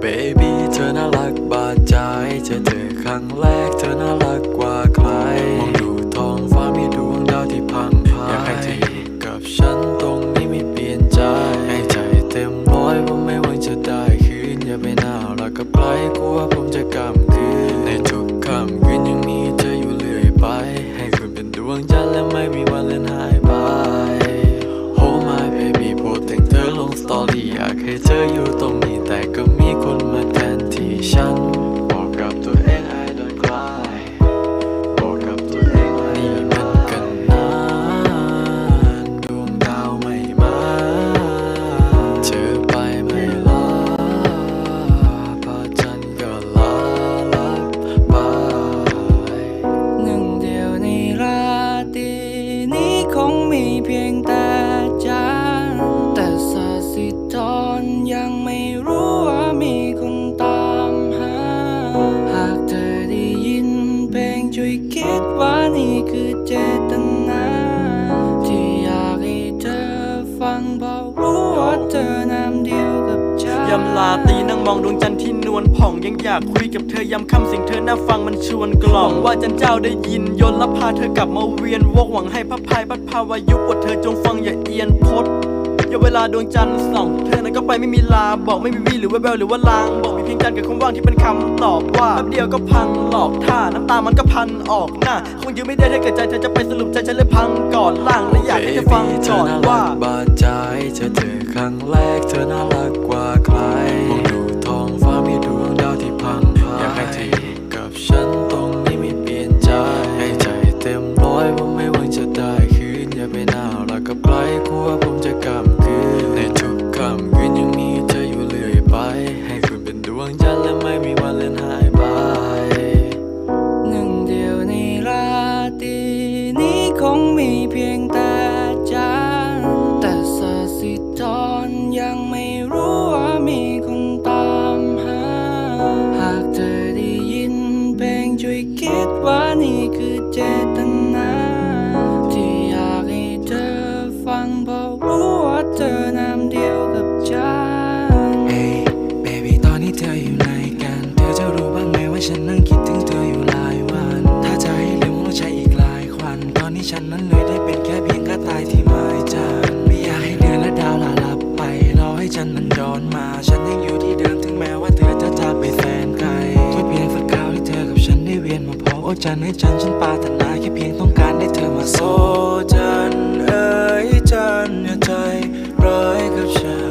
เบบี้เธอน่ารักบาดใจเจอเธอครั้งแรกเธอน่ารักกว่าใคร มองดูท้องฟ้ามีดวงดาวที่พังพายอยากให้เธออยู่กับฉันตรงนี้ไม่เปลี่ยนใจ ให้ใจเต็มร้อยว่าไม่หวังจะได้คืน อย่าไปน่ารักกับใครกลัวผมจะกำคืน ในทุกคำคืนยังมีเธออยู่เรื่อยไป ให้คุณเป็นดวงจันทร์และไม่มีวันเลือนหายไป Oh my baby โปรดแต่งเธอลงสตอรี่อยากให้เธออยู่ตรง 一片淡。 มองดวงจันทร์ที่นวลผ่องยังอยากคุยกับเธอยำค่ำเสียงเธอน่าฟังมันชวนกล่อมว่าจันเจ้าได้ยินยนและพาเธอกลับมาเวียนวกหวังให้พระพายพัดพาวายุบทเธอจงฟังอย่าเอียนพดอย่าเวลาดวงจันทร์ส่องเธอนั้นก็ไปไม่มีลาบอกไม่มีวีหรือว่าแววหรือว่าลางบอกมีเพียงจันทร์กับคำว่างที่เป็นคำตอบว่าแป๊บเดียวก็พังหลอกท่าน้ำตามันก็พันออกหน้าคงยืนไม่ได้ถ้าเกิดใจเธอจะไปสรุปใจฉันเลยพังก่อนล่างและอยากให้เธอฟังก่อนว่า ช่วยคิดว่านี่คือเจตนา ที่อยากให้เธอฟังบอกรู้ว่าเธอน้ำเดียวกับฉันเอ้ย baby ตอนนี้เธออยู่ไหนกัน เธอจะรู้บ้างไหมว่าฉันนั่งคิดถึงเธออยู่หลายวัน ถ้าจะให้ลืมคงใช้อีกหลายควัน ตอนนี้ฉันนั้นเลยได้เป็นแค่เพียงกระต่ายที่ไม้จันไม่อยากให้เดือนและดาวลาลับไปรอให้จันนั้นย้อนมา ฉันยังอยู่ที่ โอ้จันให้จันฉันปาถนาแค่เพียงต้องการได้เธอมาโซจันเอ้ยจันอย่าใจร้ายกับฉัน